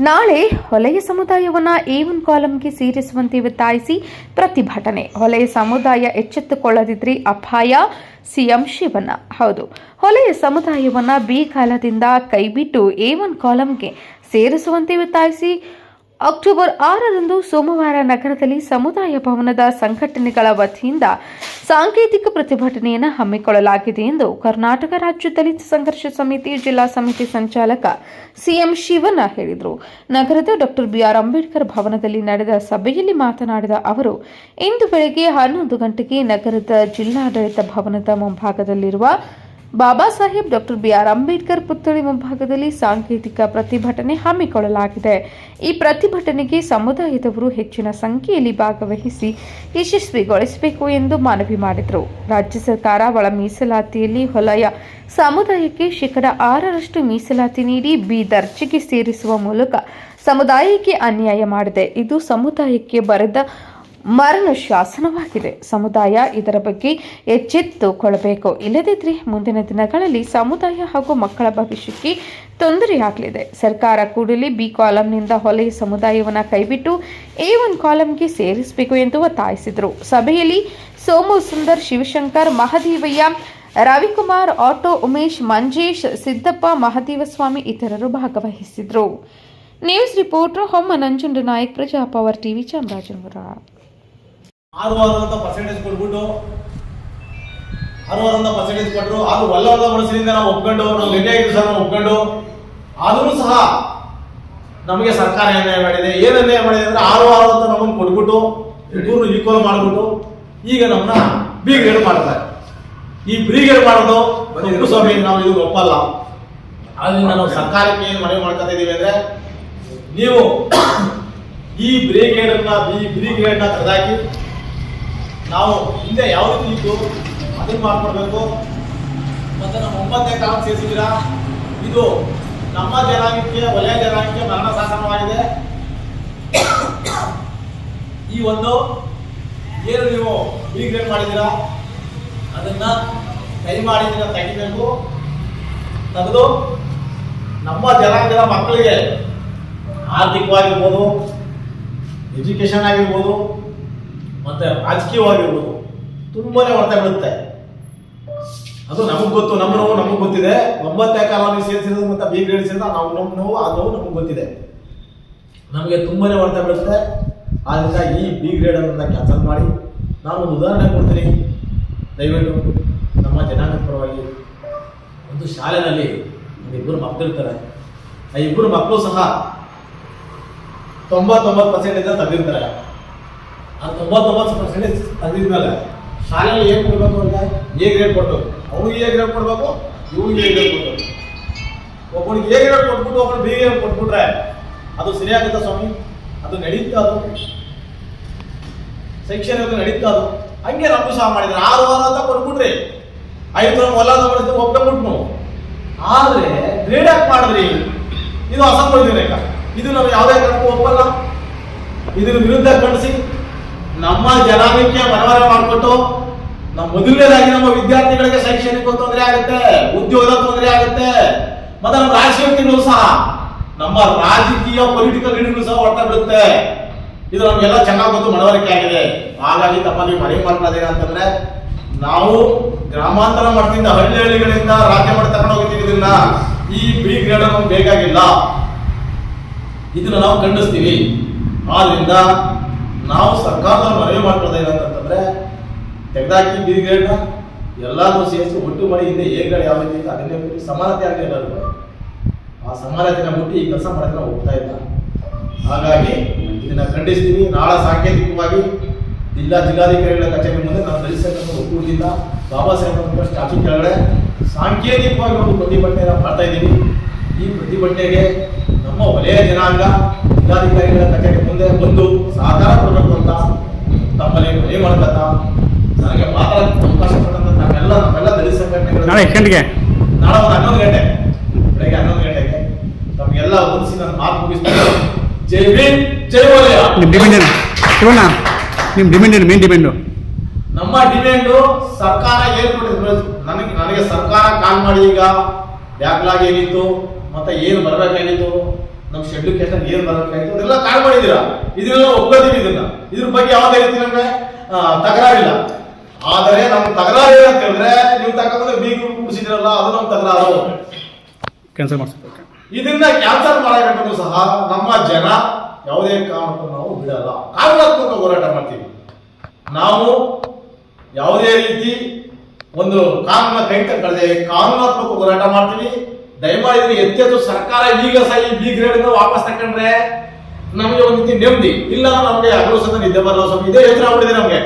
ನಾಳೆ ಹೊಲೆಯ ಸಮುದಾಯವನ್ನು A one ಕಾಲಂಗೆ ಸೇರಿಸುವಂತೆ ಒತ್ತಾಯಿಸಿ ಪ್ರತಿಭಟನೆ. ಹೊಲೆಯ ಸಮುದಾಯ ಎಚ್ಚೆತ್ತುಕೊಳ್ಳದಿದ್ರೆ ಅಪಾಯ, ಸಿಎಂ ಶಿವನ ಹೌದು, ಹೊಲೆಯ ಸಮುದಾಯವನ್ನು ಬಿ ಕಾಲದಿಂದ ಕೈಬಿಟ್ಟು ಎ ಒನ್ ಕಾಲಂಗೆ ಸೇರಿಸುವಂತೆ ಒತ್ತಾಯಿಸಿ ಅಕ್ಟೋಬರ್ ಆರರಂದು ಸೋಮವಾರ ನಗರದಲ್ಲಿ ಸಮುದಾಯ ಭವನದ ಸಂಘಟನೆಗಳ ವತಿಯಿಂದ ಸಾಂಕೇತಿಕ ಪ್ರತಿಭಟನೆಯನ್ನು ಹಮ್ಮಿಕೊಳ್ಳಲಾಗಿದೆ ಎಂದು ಕರ್ನಾಟಕ ರಾಜ್ಯ ದಲಿತ ಸಂಘರ್ಷ ಸಮಿತಿ ಜಿಲ್ಲಾ ಸಮಿತಿ ಸಂಚಾಲಕ ಸಿಎಂ ಶಿವಣ್ಣ ಹೇಳಿದರು. ನಗರದ ಡಾಕ್ಟರ್ ಬಿಆರ್ ಅಂಬೇಡ್ಕರ್ ಭವನದಲ್ಲಿ ನಡೆದ ಸಭೆಯಲ್ಲಿ ಮಾತನಾಡಿದ ಅವರು, ಇಂದು ಬೆಳಗ್ಗೆ ಹನ್ನೊಂದು ಗಂಟೆಗೆ ನಗರದ ಜಿಲ್ಲಾಡಳಿತ ಭವನದ ಮುಂಭಾಗದಲ್ಲಿರುವ Baba Saheb, doctor B R Ambedkar ಪುತ್ಥಳಿ ಮುಂಭಾಗದಲ್ಲಿ ಸಾಂಕೇತಿಕ ಪ್ರತಿಭಟನೆ ಹಮ್ಮಿಕೊಳ್ಳಲಾಗಿದೆ. ಈ ಪ್ರತಿಭಟನೆಗೆ ಸಮುದಾಯದವರು ಹೆಚ್ಚಿನ ಸಂಖ್ಯೆಯಲ್ಲಿ ಭಾಗವಹಿಸಿ ಯಶಸ್ವಿಗೊಳಿಸಬೇಕು ಎಂದು ಮನವಿ ಮಾಡಿದರು. ರಾಜ್ಯ ಸರ್ಕಾರ ಒಳ ಮೀಸಲಾತಿಯಲ್ಲಿ ಹೊಲಯ ಸಮುದಾಯಕ್ಕೆ ಶೇಕಡ ಆರರಷ್ಟು ಮೀಸಲಾತಿ ನೀಡಿ ಬಿ ದರ್ಜೆಗೆ ಸೇರಿಸುವ ಮೂಲಕ ಸಮುದಾಯಕ್ಕೆ ಅನ್ಯಾಯ ಮಾಡಿದೆ. ಇದು ಸಮುದಾಯಕ್ಕೆ ಬರೆದ ಮರಣ ಶಾಸನವಾಗಿದೆ. ಸಮುದಾಯ ಇದರ ಬಗ್ಗೆ ಎಚ್ಚೆತ್ತುಕೊಳ್ಳಬೇಕು ಇಲ್ಲದಿದ್ದರೆ ಮುಂದಿನ ದಿನಗಳಲ್ಲಿ ಸಮುದಾಯ ಹಾಗೂ ಮಕ್ಕಳ ಭವಿಷ್ಯಕ್ಕೆ ತೊಂದರೆಯಾಗಲಿದೆ. ಸರ್ಕಾರ ಕೂಡಲೇ ಬಿ ಕಾಲಂನಿಂದ ಹೊಲೆಯ ಸಮುದಾಯವನ್ನು ಕೈಬಿಟ್ಟು ಎ ಒನ್ ಕಾಲಂಗೆ ಸೇರಿಸಬೇಕು ಎಂದು ಒತ್ತಾಯಿಸಿದರು. ಸಭೆಯಲ್ಲಿ ಸೋಮು ಸುಂದರ್, ಶಿವಶಂಕರ್, ಮಹದೇವಯ್ಯ, ರವಿಕುಮಾರ್, ಆಟೋ ಉಮೇಶ್, ಮಂಜೇಶ್, ಸಿದ್ದಪ್ಪ, ಮಹದೇವಸ್ವಾಮಿ ಇತರರು ಭಾಗವಹಿಸಿದರು. News reporter Homma Nanjunda Nayak Praja power TV, Chamarajanagar. ಆರು ಆರು ಪರ್ಸೆಂಟೇಜ್ ಕೊಟ್ಬಿಟ್ಟು, ಆರು ಆರು ಪರ್ಸೆಂಟೇಜ್ ಕೊಟ್ಟರು ಅದು ಒಲ್ಲ ಮನಸ್ಸಿನಿಂದ ನಾವು ಒಪ್ಕೊಂಡು, ನಾವು ರೆಡಿ ನಾವು ಒಪ್ಕೊಂಡು, ಆದರೂ ಸಹ ನಮಗೆ ಸರ್ಕಾರ ಅನ್ಯಾಯ ಮಾಡಿದೆ? ಏನು ಅನ್ಯಾಯ ಮಾಡಿದೆ ಅಂದ್ರೆ ಆರು ಆರು ಅಂತ ನಮ್ಮನ್ನು ಕೊಟ್ಬಿಟ್ಟು ಇಬ್ಬರು ಈಕ್ವಲ್ ಮಾಡಿಬಿಟ್ಟು, ಈಗ ನಮ್ಮನ್ನ ಬ್ರೀಗೇಡ್ ಮಾಡ್ತಾರೆ. ಈ ಬ್ರೀಗೇಡ್ ಮಾಡೋದು ಸ್ವಾಮಿ ನಾವು ಇದು ಒಪ್ಪಲ್ಲ. ಆದ್ರಿಂದ ನಾವು ಸರ್ಕಾರಕ್ಕೆ ಏನು ಮನವಿ ಮಾಡ್ಕೊತಾ ಇದ್ದೀವಿ ಅಂದ್ರೆ, ನೀವು ಈ ಬ್ರಿಗೇಡ್ ಅನ್ನ ಈ ಬ್ರಿಗೇಡ್ನ ತೆಗೆದಾಕಿ ನಾವು ಹಿಂದೆ ಯಾವ ರೀತಿ ಇತ್ತು ಅದನ್ನು ಮಾಡ್ಕೊಡ್ಬೇಕು. ಮತ್ತೆ ನಮ್ಮ ಒಂಬತ್ತನೇ ಕಾಲ ಇದು ನಮ್ಮ ಜನಾಂಗಕ್ಕೆ, ವಲಯ ಜನಾಂಗಕ್ಕೆ ಮರಣ ಶಾಸನವಾಗಿದೆ ಈ ಒಂದು ಏನು ನೀವು ಬ್ರಿಗೇಡ್ ಮಾಡಿದ್ದೀರಾ? ಅದನ್ನ ಕೈ ಮಾಡಿದಿರ ತೆಗಿಬೇಕು. ತೆಗೆದು ನಮ್ಮ ಜನಾಂಗದ ಮಕ್ಕಳಿಗೆ ಆರ್ಥಿಕವಾಗಿರ್ಬೋದು ಎಜುಕೇಶನ್ ಆಗಿರ್ಬೋದು ಮತ್ತೆ ರಾಜಕೀಯವಾಗಿರ್ಬೋದು, ತುಂಬಾನೇ ಹೊರತ ಬಿಡುತ್ತೆ. ಅದು ನಮಗ್ ಗೊತ್ತು, ನಮ್ಮ ನೋವು ನಮಗ್ ಗೊತ್ತಿದೆ. ಒಂಬತ್ತನೇ ಕಾಲ ನೀವು ಸೇರಿಸಿರೋದು ಮತ್ತೆ ಬಿ ಗ್ರೇಡ್ ಸೇರಿದ ನಾವು ನಮ್ಮ ನೋವು, ಆ ನೋವು ನಮಗ್ ಗೊತ್ತಿದೆ. ನಮಗೆ ತುಂಬಾನೇ ಹೊರತ ಬಿಡುತ್ತೆ. ಆದ್ರಿಂದ ಈ ಬಿ ಗ್ರೇಡ್ ಅನ್ನ ಕ್ಯಾನ್ಸಲ್ ಮಾಡಿ, ನಾನು ಒಂದು ಉದಾಹರಣೆ ಕೊಡ್ತೀನಿ. ದಯವಿಟ್ಟು ನಮ್ಮ ಜನಾಂಗದ ಪರವಾಗಿ ಒಂದು ಶಾಲೆನಲ್ಲಿ ಒಂದು ಇಬ್ಬರು ಮಕ್ಕಳಿರ್ತಾರೆ ಆ ಇಬ್ಬರು ಮಕ್ಕಳು ಸಹ ತೊಂಬತ್ತೊಂಬತ್ತು ಪರ್ಸೆಂಟೇಜ್ ತೆಗೆದಿರ್ತಾರೆ. ಆ ತೊಂಬತ್ತೊಂಬತ್ತು ಪರ್ಸೆಂಟೇಜ್ ತೆಗೆದಿದ್ಮೇಲೆ ಶಾಲೆಯಲ್ಲಿ ಏನು ಕೊಡ್ಬೇಕು ಅಂತ ಎ ಗ್ರೇಡ್ ಕೊಡ್ಬೇಕು ಅವ್ನಿಗೆ ಎ ಗ್ರೇಡ್ ಕೊಡಬೇಕು, ಇವ್ನಿಗೆ ಎ ಗ್ರೇಡ್ ಕೊಡಬೇಕು. ಒಬ್ಬನಿಗೆ ಎ ಗ್ರೇಡ್ ಕೊಟ್ಬಿಟ್ಟು ಒಬ್ಬನು ಬಿ ಗ್ರೇಡ್ ಕೊಟ್ಬಿಟ್ರೆ ಅದು ಸರಿಯಾಗುತ್ತಾ ಸ್ವಾಮಿ? ಅದು ನಡೀತಾ ಅದು. ಶೈಕ್ಷಣಿಕ ನಡೀತಾ ಅದು. ಹಂಗೆ ನಮ್ಮ ಸಹ ಮಾಡಿದ್ರೆ ಆರು ವಾರ ಅಂತ ಕೊಟ್ಬಿಟ್ರಿ. ಐದು ಹೊಲ ಮಾಡಿದ್ರೆ ಒಪ್ಕೊಂಡ್ಬಿಟ್ನು ಆದ್ರೆ ಗ್ರೇಡ್ ಯಾಕೆ ಮಾಡಿದ್ರಿ. ಇದು ಅಸಂವಿಧಾನಿಕ ಇದು ನಾವು ಯಾವುದೇ ಕಾರಣಕ್ಕೂ ಒಪ್ಪಲ್ಲ. ಇದರ ವಿರುದ್ಧ ಖಂಡಿಸಿ. ನಮ್ಮ ಜನಾಂಗಕ್ಕೆ ಮನವರ ಮಾಡಿಕೊಟ್ಟು ನಮ್ಮ ಮೊದಲನೇದಾಗಿ ನಮ್ಮ ವಿದ್ಯಾರ್ಥಿಗಳಿಗೆ ಶೈಕ್ಷಣಿಕ ತೊಂದರೆ ಆಗುತ್ತೆ ಉದ್ಯೋಗ ತೊಂದರೆ ಆಗುತ್ತೆ, ಮತ್ತೆ ನಮ್ಮ ರಾಜಕೀಯ ವ್ಯಕ್ತಿಗಳು ಸಹ, ನಮ್ಮ ರಾಜಕೀಯ ಪೊಲಿಟಿಕಲ್ ಲೀಡರ್ಗಳು ಸಹ ಹೊರಟ ಬಿಡುತ್ತೆ. ಇದು ನಮಗೆಲ್ಲ ಚೆನ್ನಾಗಿ ಗೊತ್ತು, ಮನವರಿಕೆ ಆಗಿದೆ. ಹಾಗಾಗಿ ತಮ್ಮಲ್ಲಿ ಮಾಡ್ಕೊಳ್ಳೋದೇನು ಅಂತಂದ್ರೆ, ನಾವು ಗ್ರಾಮಾಂತರ ಮಟ್ಟದಿಂದ ಹಳ್ಳಿ ಹಳ್ಳಿಗಳಿಂದ ರಾಜ್ಯ ಮಟ್ಟ ತಗೊಂಡು ಈ ಬಿ ಗ್ರೇಡ್ ನಮ್ಗೆ ಬೇಕಾಗಿಲ್ಲ. ಇದನ್ನ ನಾವು ಖಂಡಿಸ್ತೀವಿ. ಆದ್ರಿಂದ ನಾವು ಸರ್ಕಾರದ ಮನವಿ ಮಾಡ್ಕೊಳ್ತಾ ಏನಂತಂತಂದ್ರೆ ತೆಗೆದಾಕಿ ಬಿ ಗ್ರೇಡ್ನ ಎಲ್ಲಾದ್ರೂ ಸೇರಿಸಿ ಒಟ್ಟು ಮಾಡಿ ಹಿಂದೆ ಎ ಗ್ರೇಡ್ ಯಾವ ರೀತಿ ಅದನ್ನೇ ಬಿಟ್ಟು ಸಮಾನತೆ ಆಗಲಿ ಎಲ್ಲರಿಗೂ ಆ ಸಮಾನತೆನ ಮುಟ್ಟಿ ಈ ಕೆಲಸ ಮಾಡೋದನ್ನ ಹೋಗ್ತಾ ಇಲ್ಲ. ಹಾಗಾಗಿ ಇದನ್ನ ಖಂಡಿಸ್ತೀವಿ ನಾಳೆ ಸಾಂಕೇತಿಕವಾಗಿ ಜಿಲ್ಲಾ ಜಿಲ್ಲಾಧಿಕಾರಿಗಳ ಕಚೇರಿ ಮುಂದೆ ನಾನು ದಲಿತ ಒಕ್ಕೂಟದಿಂದ ಬಾಬಾ ಸಾಹೇಬ್ ಸ್ಟ್ಯಾಚು ಕೆಳಗಡೆ ಸಾಂಕೇತಿಕವಾಗಿ ಒಂದು ಪ್ರತಿಭಟನೆಯನ್ನು ಮಾಡ್ತಾ ಇದ್ದೀವಿ ಈ ಪ್ರತಿಭಟನೆಗೆ ನಮ್ಮ ವಲಯ ಜನಾಂಗ ಜಿಲ್ಲಾಧಿಕಾರಿಗಳ ಕಚೇರಿ ಮುಂದೆ ಬಂದು ಸಹಕಾರ ಕೊಡಬೇಕು ಅಂತ ತಮ್ಮಲ್ಲಿ ಮನವಿ ಮಾಡ್ಕಂತ ನನಗೆ ಮಾತಾಡಕ್ಕೆ ಅವಕಾಶ ಕೊಟ್ಟಂತ ನಮ್ಮೆಲ್ಲ ನಮ್ಮೆಲ್ಲ ದಲಿತ ಸಂಘಟನೆಗಳು. ನಾಳೆ ಗಂಟೆಗೆ ನಾಳೆ ಒಂದು ಹನ್ನೊಂದು ಗಂಟೆ. ಬೆಳಗ್ಗೆ ಹನ್ನೊಂದು ಗಂಟೆಗೆ. ತಮಗೆಲ್ಲ ಒದಿಸಿ ನನ್ನ ಮಾತು ಮುಗಿಸ್ತೀನಿ. ಜೈ ಭೀಮ್ ಜೈ ನಿಮ್ಮ ಡಿಮ್ಯಾಂಡ್ ಏನು? ಶಿವಣ್ಣ ನಿಮ್ಮ ಡಿಮ್ಯಾಂಡ್ ಏನು? ಮೇನ್ ಡಿಮ್ಯಾಂಡು ನಮ್ಮ ಡಿಮ್ಯಾಂಡು ಸರ್ಕಾರ ಏನು ಕೊಟ್ಟಿದ್ರು ನನಗೆ ನನಗೆ ಸರ್ಕಾರ ಕಾಲ್ ಮಾಡಿ ಈಗ ಬ್ಯಾಕ್ಲಾಗ್ ಏನಿತ್ತು ಮತ್ತೆ ಏನು ಬರಬೇಕಾಗಿತ್ತು? ನಮ್ ಶೆಡ್ಯೂಲ್ ಕೆಟ್ಟ ನೀರು ಬರಬೇಕಾಯ್ತು ಅದೆಲ್ಲ ಕಾಲ್ ಮಾಡಿದ್ದೀರಾ? ಇದನ್ನೆಲ್ಲ ಒಪ್ಕೋತೀವಿ ಇದನ್ನ. ಇದ್ರ ಬಗ್ಗೆ ಯಾವುದೇ ರೀತಿ ನಮ್ಗೆ? ತಕರಾರಿಲ್ಲ. ಆದರೆ ನಮ್ ತಕರಾರು ಏನಂತ ಹೇಳಿದ್ರೆ ನೀವು ತಗೊಂಡ್ರೆ ಬೀಗ ಕುಡಿಸಿದ್ರಲ್ಲ ಅದು ನಮ್ ತಕರಾರು. ಕ್ಯಾನ್ಸಲ್ ಮಾಡಿಸ್ಬೇಕು. ಇದನ್ನ ಕ್ಯಾನ್ಸಲ್ ಮಾಡಬೇಕು ಸಹ ನಮ್ಮ ಜನ ಯಾವುದೇ ಕಾರಣಕ್ಕೂ ನಾವು ಬಿಡಲ್ಲ. ಕಾನೂನಾತ್ಮಕ ಹೋರಾಟ ಮಾಡ್ತೀವಿ. ನಾವು ಯಾವುದೇ ರೀತಿ ಒಂದು ಕಾನೂನ ಕೈ ತಗೊಳ್ಳದೆ ಕಾನೂನಾತ್ಮಕ ಹೋರಾಟ ಮಾಡ್ತೀವಿ. ದಯಮಾಡಿ ಇದನ್ನ ಸರ್ಕಾರ ಈಗ ಸಹ ಈ ಬಿ ಗ್ರೇಡ್ ವಾಪಸ್ ತಕೊಂಡ್ರೆ ನಮಗೆ ಒಂದು ರೀತಿ ನೆಮ್ಮದಿ. ಇಲ್ಲ, ನಮಗೆ ಇದೆ ನಿದ್ದೆ ಬರಲ್ಲ ಸ್ವಲ್ಪ ಇದೇ ಎದುರು ಆಗ್ಬಿಟ್ಟಿದೆ ನಮಗೆ.